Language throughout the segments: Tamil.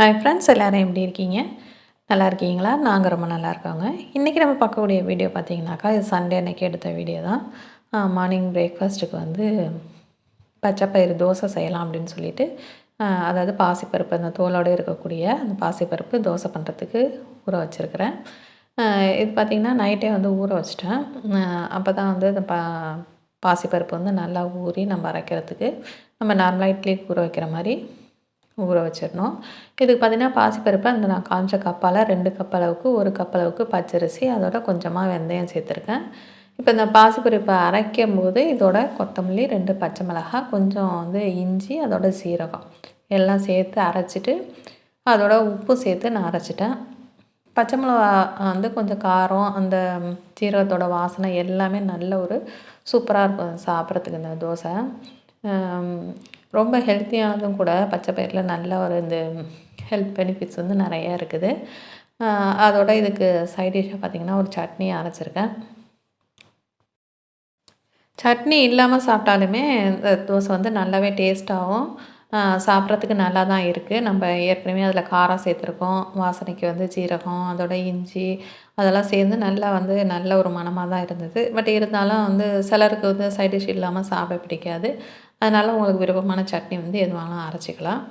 ஹாய் ஃப்ரெண்ட்ஸ் எல்லோரும் எப்படி இருக்கீங்க? நல்லா இருக்கீங்களா? நாங்கள் ரொம்ப நல்லா இருக்கோங்க. இன்றைக்கி நம்ம பார்க்கக்கூடிய வீடியோ பார்த்தீங்கன்னாக்கா இது சண்டே அன்னைக்கு எடுத்த வீடியோ தான். மார்னிங் பிரேக்ஃபாஸ்ட்டுக்கு வந்து பச்சைப்பயிறு தோசை செய்யலாம் அப்படின்னு சொல்லிட்டு அதாவது பாசிப்பருப்பு அந்த தோலோடு இருக்கக்கூடிய அந்த பாசிப்பருப்பு தோசை பண்ணுறதுக்கு ஊற வச்சுருக்கிறேன். இது பார்த்திங்கன்னா நைட்டே வந்து ஊற வச்சிட்டேன். அப்போ தான் வந்து இந்த பா பாசிப்பருப்பு வந்து நல்லா ஊறி நம்ம அரைக்கிறதுக்கு நம்ம நார்மலாக இட்லி ஊற வைக்கிற மாதிரி ஊற வச்சிடணும். இதுக்கு பார்த்தீங்கன்னா பாசிப்பருப்பு அந்த நான் காஞ்ச கப்பால் ரெண்டு கப் அளவுக்கு ஒரு கப் அளவுக்கு பச்சரிசி அதோட கொஞ்சமாக வெந்தயம் சேர்த்துருக்கேன். இப்போ இந்த பாசிப்பருப்பை அரைக்கும் போது இதோட கொத்தமல்லி ரெண்டு பச்சை மிளகாய் கொஞ்சம் வந்து இஞ்சி அதோட சீரகம் எல்லாம் சேர்த்து அரைச்சிட்டு அதோட உப்பு சேர்த்து நான் அரைச்சிட்டேன். பச்சை மிளகா வந்து கொஞ்சம் காரம் அந்த சீரகத்தோட வாசனை எல்லாமே நல்ல ஒரு சூப்பராக இருக்கும் சாப்பிட்றதுக்கு இந்த தோசை. ரொம்ப ஹெல்த்தியானதும் கூட பச்சை பயிரில் நல்ல ஒரு இந்த ஹெல்த் பெனிஃபிட்ஸ் வந்து நிறையா இருக்குது. அதோட இதுக்கு சைட் டிஷ்ஷாக பார்த்திங்கன்னா ஒரு சட்னி அரைச்சிருக்கேன். சட்னி இல்லாமல் சாப்பிட்டாலுமே இந்த தோசை வந்து நல்லாவே டேஸ்ட்டாகவும் சாப்பிட்றதுக்கு நல்லா தான் இருக்குது நம்ம ஏற்கனவே அதில் காரம் சேர்த்துருக்கோம். வாசனைக்கு வந்து சீரகம் அதோட இஞ்சி அதெல்லாம் சேர்ந்து நல்லா வந்து நல்ல ஒரு மணமாக தான் இருந்தது. பட் இருந்தாலும் வந்து சிலருக்கு வந்து சைட் டிஷ் இல்லாமல் சாப்பிட பிடிக்காது. அதனால் உங்களுக்கு விருப்பமான சட்னி வந்து எது வேணாலும் அரைச்சிக்கலாம்.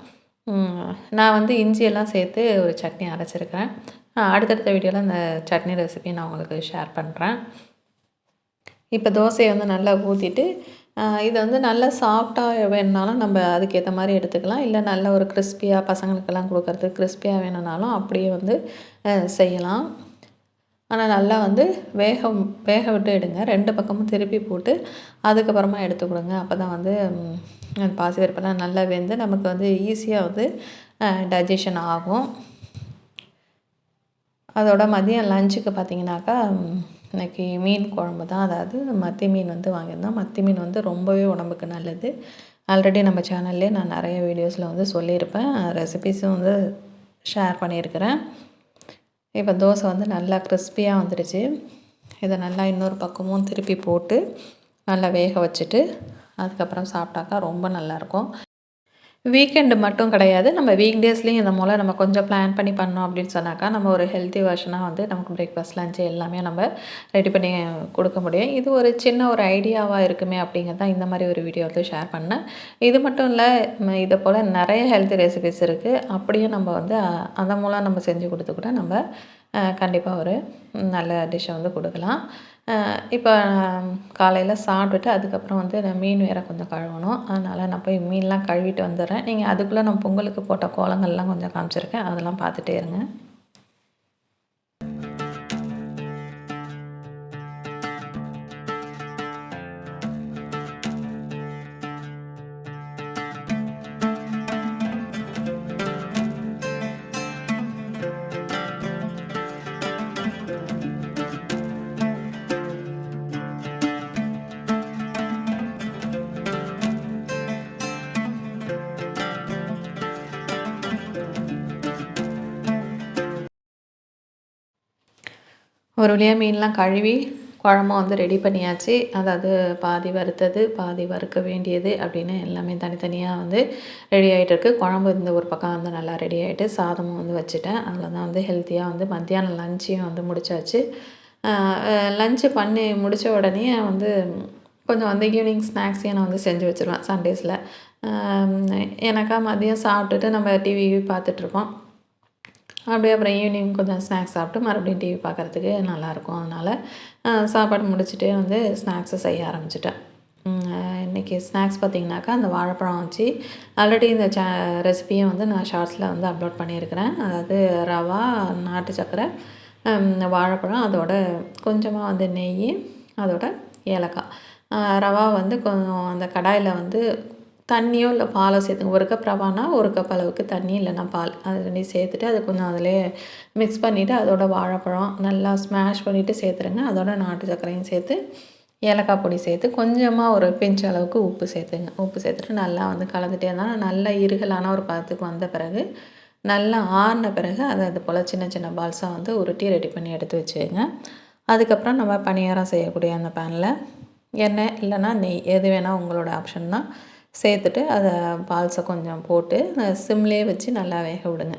நான் வந்து இஞ்சியெல்லாம் சேர்த்து ஒரு சட்னி அரைச்சிருக்கிறேன். அடுத்தடுத்த வீடியோவில் அந்த சட்னி ரெசிபி நான் உங்களுக்கு ஷேர் பண்ணுறேன் இப்போ தோசையை வந்து நல்லா ஊற்றிட்டு இதை வந்து நல்லா சாஃப்டாக வேணுனாலும் நம்ம அதுக்கேற்ற மாதிரி எடுத்துக்கலாம். இல்லை நல்ல ஒரு கிறிஸ்பியாக பசங்களுக்கெல்லாம் கொடுக்கறது கிறிஸ்பியாக வேணும்னாலும் அப்படியே வந்து செய்யலாம். ஆனால் நல்லா வந்து வேகம் வேக விட்டு எடுங்க. ரெண்டு பக்கமும் திருப்பி போட்டு அதுக்கப்புறமா எடுத்து கொடுங்க அப்போ தான் வந்து பாசி பாசிப்பருப்பெல்லாம் நல்லா வெந்து நமக்கு வந்து ஈஸியாக வந்து டைஜஷன் ஆகும். அதோட மதியம் லஞ்சுக்கு பார்த்தீங்கன்னாக்கா இன்றைக்கி மீன் குழம்பு தான். அதாவது மத்தி மீன் வந்து வாங்கியிருந்தோம். மத்தி மீன் வந்து ரொம்பவே உடம்புக்கு நல்லது. ஆல்ரெடி நம்ம சேனல்லே நான் நிறைய வீடியோஸில் வந்து சொல்லியிருப்பேன். ரெசிபிஸும் வந்து ஷேர் பண்ணியிருக்கிறேன். இப்போ தோசை வந்து நல்லா கிறிஸ்பியாக வந்துடுச்சு. இதை நல்லா இன்னொரு பக்கமும் திருப்பி போட்டு நல்லா வேக வச்சுட்டு அதுக்கப்புறம் சாப்பிட்டாக்கா ரொம்ப நல்லாயிருக்கும். வீக்கெண்டு மட்டும் கிடையாது. நம்ம வீக் டேஸ்லேயும் இந்த மூலம் நம்ம கொஞ்சம் பிளான் பண்ணி பண்ணோம் அப்படின்னு சொன்னாக்கா நம்ம ஒரு ஹெல்த்தி வெர்ஷனாக வந்து நமக்கு பிரேக்ஃபாஸ்ட் லஞ்சு எல்லாமே நம்ம ரெடி பண்ணி கொடுக்க முடியும். இது ஒரு சின்ன ஒரு ஐடியாவாக இருக்குமே அப்படிங்கிறது தான் இந்த மாதிரி ஒரு வீடியோ வந்து ஷேர் பண்ணேன். இது மட்டும் இல்லை இதை போல் நிறைய ஹெல்த்தி ரெசிபிஸ் இருக்குது அப்படியே நம்ம வந்து அந்த மூலம் நம்ம செஞ்சு கொடுத்து கூட நம்ம கண்டிப்பாக ஒரு நல்ல டிஷ்ஷை வந்து கொடுக்கலாம். இப்போ காலையில் சாப்பிட்டுட்டு அதுக்கப்புறம் வந்து நான் மீன் வேறு கொஞ்சம் கழுவணும். அதனால் நான் போய் மீன்லாம் கழுவிட்டு வந்துடுறேன். நீங்கள் அதுக்குள்ளே நான் பொங்கலுக்கு போட்ட கோலங்கள்லாம் கொஞ்சம் காமிச்சிருக்கேன். அதெல்லாம் பார்த்துட்டே இருங்க. ஒரு வழியாக மீன்லாம் கழுவி குழம்பு வந்து ரெடி பண்ணியாச்சு. அதாவது பாதி வறுத்தது பாதி வறுக்க வேண்டியது அப்படின்னு எல்லாமே தனித்தனியாக வந்து ரெடி ஆகிட்டுருக்கு குழம்பு இந்த ஒரு பக்கம் வந்து நல்லா ரெடி ஆகிட்டு சாதமும் வந்து வச்சுட்டேன். அதில் தான் வந்து ஹெல்த்தியாக வந்து மத்தியானம் லஞ்சையும் வந்து முடிச்சாச்சு. லஞ்சு பண்ணி முடித்த உடனே வந்து கொஞ்சம் வந்து ஈவினிங் ஸ்நாக்ஸையும் நான் வந்து செஞ்சு வச்சுருவேன் சண்டேஸில் எனக்கா மதியம் சாப்பிட்டுட்டு நம்ம டிவி பார்த்துட்ருப்போம் அப்படியே அப்புறம் ஈவினிங் கொஞ்சம் ஸ்நாக்ஸ் சாப்பிட்டு மறுபடியும் டிவி பார்க்குறதுக்கு நல்லாயிருக்கும். அதனால் சாப்பாடு முடிச்சுட்டே வந்து ஸ்நாக்ஸை செய்ய ஆரம்பிச்சிட்டேன். இன்றைக்கி ஸ்நாக்ஸ் பார்த்திங்கனாக்கா அந்த வாழைப்பழம் வச்சு ஆல்ரெடி இந்த சே ரெசிபியை வந்து நான் ஷார்ட்ஸில் வந்து அப்லோட் பண்ணியிருக்கிறேன். அதாவது ரவா நாட்டு சர்க்கரை வாழைப்பழம் அதோட கொஞ்சமாக வந்து நெய் அதோட ஏலக்காய். ரவா வந்து கொஞ்சம் அந்த கடாயில் வந்து தண்ணியோ இல்லை பாலோ சேர்த்துங்க. ஒரு கப் ரவானா ஒரு கப் அளவுக்கு தண்ணி இல்லைன்னா பால். அது ரெண்டையும் சேர்த்துட்டு அதை கொஞ்சம் அதிலே மிக்ஸ் பண்ணிவிட்டு அதோட வாழைப்பழம் நல்லா ஸ்மாஷ் பண்ணிவிட்டு சேர்த்துருங்க. அதோட நாட்டு சர்க்கரையும் சேர்த்து ஏலக்காய் பொடி சேர்த்து கொஞ்சமாக ஒரு பிஞ்ச் அளவுக்கு உப்பு சேர்த்துங்க. உப்பு சேர்த்துட்டு நல்லா வந்து கலந்துட்டே இருந்தால் நல்லா இருகலான ஒரு பதத்துக்கு வந்த பிறகு நல்லா ஆறின பிறகு அதை அது போல் சின்ன சின்ன பால்ஸாக வந்து உருட்டி ரெடி பண்ணி எடுத்து வச்சுக்கோங்க. அதுக்கப்புறம் நம்ம பணியாரம் செய்யக்கூடிய அந்த பேனில் எண்ணெய் இல்லைன்னா நெய் எது வேணால் உங்களோட ஆப்ஷன் தான். சேர்த்துட்டு அதை பால்ஸை கொஞ்சம் போட்டு சிம்லேயே வச்சு நல்லா வேக விடுங்க.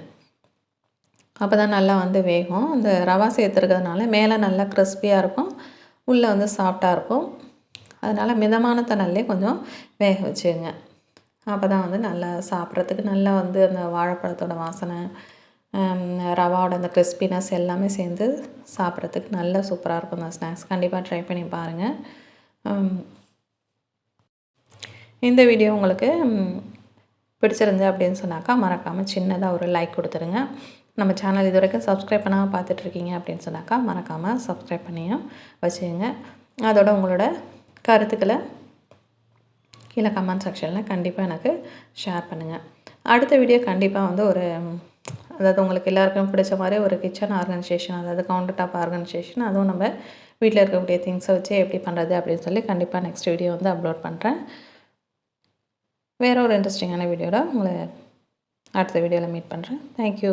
அப்போ தான் நல்லா வந்து வேகும். அந்த ரவா சேர்த்துருக்கிறதுனால மேலே நல்லா கிறிஸ்பியாக இருக்கும். உள்ளே வந்து சாஃப்டாக இருக்கும். அதனால் மிதமான தணல்லே கொஞ்சம் வேக வச்சுங்க அப்போ தான் வந்து நல்லா சாப்பிட்றதுக்கு நல்லா வந்து அந்த வாழைப்பழத்தோட வாசனை ரவாவோட அந்த கிறிஸ்பினஸ் எல்லாமே சேர்ந்து சாப்பிட்றதுக்கு நல்லா சூப்பராக இருக்கும் அந்த ஸ்நாக்ஸ் கண்டிப்பாக ட்ரை பண்ணி பாருங்கள் இந்த வீடியோ உங்களுக்கு பிடிச்சிருந்து அப்படின்னு சொன்னாக்கா மறக்காமல் சின்னதாக ஒரு லைக் கொடுத்துருங்க. நம்ம சேனல் இது வரைக்கும் சப்ஸ்கிரைப் பண்ணாமல் பார்த்துட்ருக்கீங்க அப்படின்னு சொன்னாக்கா மறக்காமல் சப்ஸ்கிரைப் பண்ணியும் வச்சுக்கோங்க. அதோட உங்களோட கருத்துக்களை கீழே கமெண்ட் செக்ஷனில் கண்டிப்பாக எனக்கு ஷேர் பண்ணுங்கள் அடுத்த வீடியோ கண்டிப்பாக வந்து ஒரு அதாவது உங்களுக்கு எல்லாருக்கும் பிடிச்ச மாதிரி ஒரு கிச்சன் ஆர்கனைசேஷன் அதாவது கவுண்டர் டாப் ஆர்கனைசேஷன் அதுவும் நம்ம வீட்டில் இருக்கக்கூடிய திங்ஸை வச்சு எப்படி பண்ணுறது அப்படின்னு சொல்லி கண்டிப்பாக நெக்ஸ்ட் வீடியோ வந்து அப்லோட் பண்ணுறேன் வேறு ஒரு இன்ட்ரெஸ்டிங்கான வீடியோவில் உங்களை அடுத்த வீடியோவில் மீட் பண்ணுறேன் தேங்க்யூ